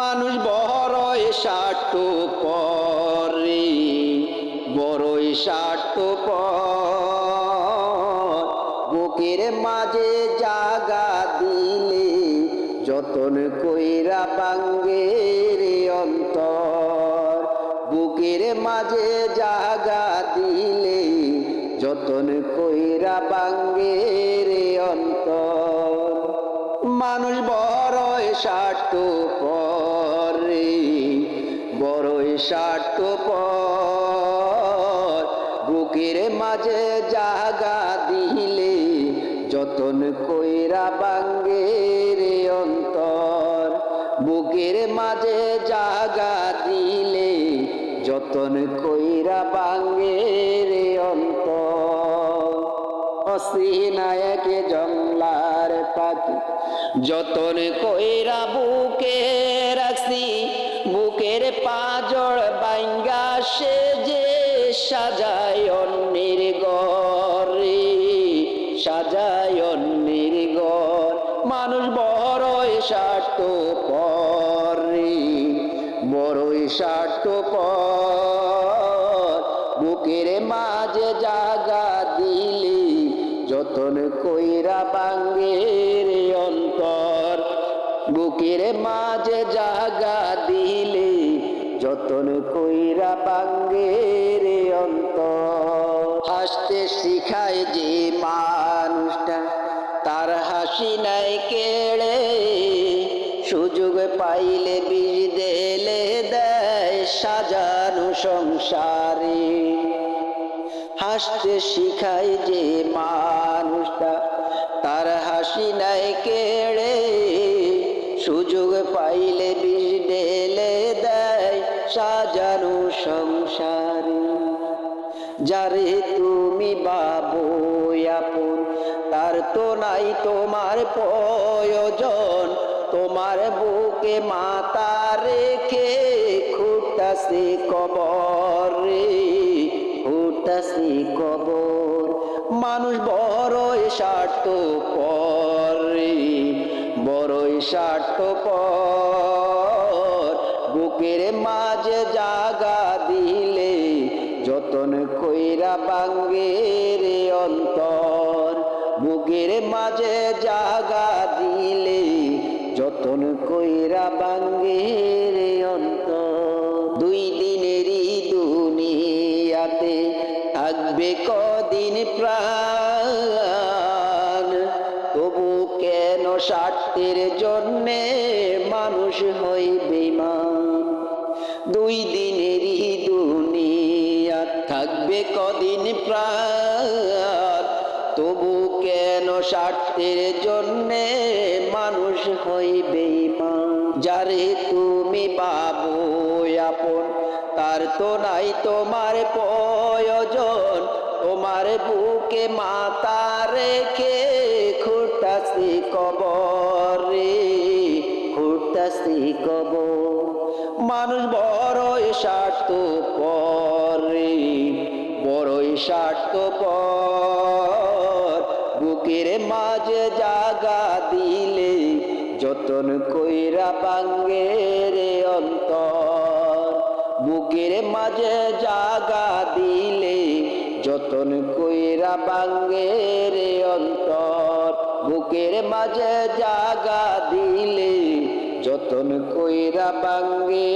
মানুষ বড়ই স্বার্থ পরে বড়ই স্বার্থ বুকের মাঝে জাগা দিলে যতন কইরা বাঙ্গে রে অন্তর। বুকের মাঝে জাগা দিলে যতন কইরা বাঙ্গে রে অন্তর। মানুষ বড়ই স্বার্থ পরে। বড়ই স্বার্থ পর। বুকের মাঝে জাগা দিলে যতন কইরা বাঙ্গে রে অন্তর। বুকের মাঝে জাগা দিলে যতন কইরা বাঙ্গে রে অন্তর। অসিনায়কে জংলার পাখি, যতন কইরা বুকে রাখছি বুকের পাজর বাইঙ্গা সে যে সাজায় অন্যের গরে সাজায় অন্যের গর মানুষ বড়ই স্বার্থ পরে বড়ই স্বার্থ পর বুকের মাঝে জাগা দিলি যতন কইরা বাঙ্গের অন্তর। বুকের মাঝে জাগা দিলে যতন কইরা বাঙ্গের অন্ত হাসতে শিখায় যে মানুষটা, তার হাসি নাই কেড়ে। সুযোগ পাইলে বীজ দেলে দেয় সাজানো সংসারে। হাসতে শিখায় যে মানুষটা, তার হাসি নাই কেড়ে। সুযোগ পাইলে সাজানো সংসারে, যারে তুমি বাবু আপন, তার তো নাই তোমার প্রয়োজন। তোমার বুকে মাতা রেখে খুঁটাসি কবর রে খুঁটাসি কবর। মানুষ বড়ই স্বার্থ পরে বড়ই স্বার্থ পর বুকের মাঝে জাগা দিলে যতন কইরা বাঙ্গের অন্তর। বুকের মাঝে জাগা দিলে যতন কইরা বাঙ্গের অন্তর। দুই দিনেরই দুনিয়াতে থাকবে কদিন প্রাণ। তবু কেন স্বার্থের জন্যে মানুষ হইবে মান দুই দিনেরই দুনিয়া থাকবে কদিন প্রাণ। তবু কেন স্বার্থের জন্যে মানুষ হইবে মান যারে তুমি বাবু আপন, তার তো নাই তোমার প্রয়োজন। তোমার বুকে মাতা রেখে খুঁটাসি কবর রে খুঁটাসি কবর। মানুষ স্বার্থ পরে বড়ই স্বার্থ পর বুকের মাঝে জাগা দিলে যতন কইরা বাঙ্গের অন্তর। বুকের মাঝে জাগা দিলে যতন কইরা বাঙ্গের অন্তর। বুকের মাঝে জাগা দিলে যতন কইরা বাঙ্গে